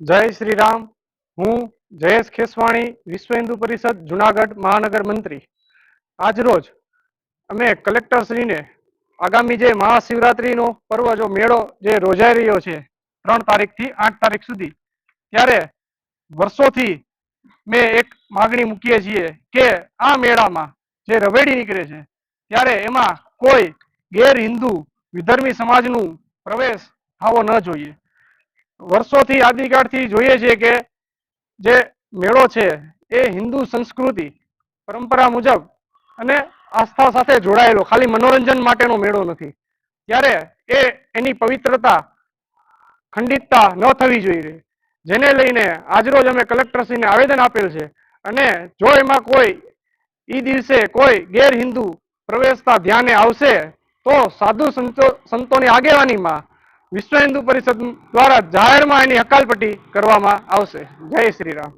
જય શ્રી રામ હું જયેશ ખેસવાણી, વિશ્વ હિન્દુ પરિષદ, જુનાગઢ મહાનગર મંત્રી આજરોજ અમે કલેક્ટરશ્રીને આગામી જે મહાશિવરાત્રીનો પર્વ, જો મેળો જે રોજાઈ રહ્યો છે, ત્રણ તારીખથી આઠ તારીખ સુધી, ત્યારે વર્ષોથી મેં એક માગણી મૂકીએ છીએ કે આ મેળામાં જે રવેડી નીકળે છે, ત્યારે એમાં કોઈ ગેર હિન્દુ વિધર્મી સમાજનું પ્રવેશ થવો ન જોઈએ. વર્ષોથી આદિકાળથી જોઈએ છીએ કે જે મેળો છે એ હિન્દુ સંસ્કૃતિ, પરંપરા મુજબ અને આસ્થા સાથે જોડાયેલો, ખાલી મનોરંજન માટેનો મેળો નથી. ત્યારે એ એની પવિત્રતા, ખંડિતતા ન થવી જોઈએ. જેને લઈને આજરોજ અમે કલેક્ટરશ્રીને આવેદન આપેલ છે અને જો એમાં કોઈ ઈ દિવસે કોઈ ગેરહિન્દુ પ્રવેશતા ધ્યાને આવશે, તો સાધુ સંતો, સંતોની આગેવાનીમાં વિશ્વ હિન્દુ પરિષદ દ્વારા જાહેરમાં એની હકાલપટ્ટી કરવામાં આવશે. જય શ્રી રામ.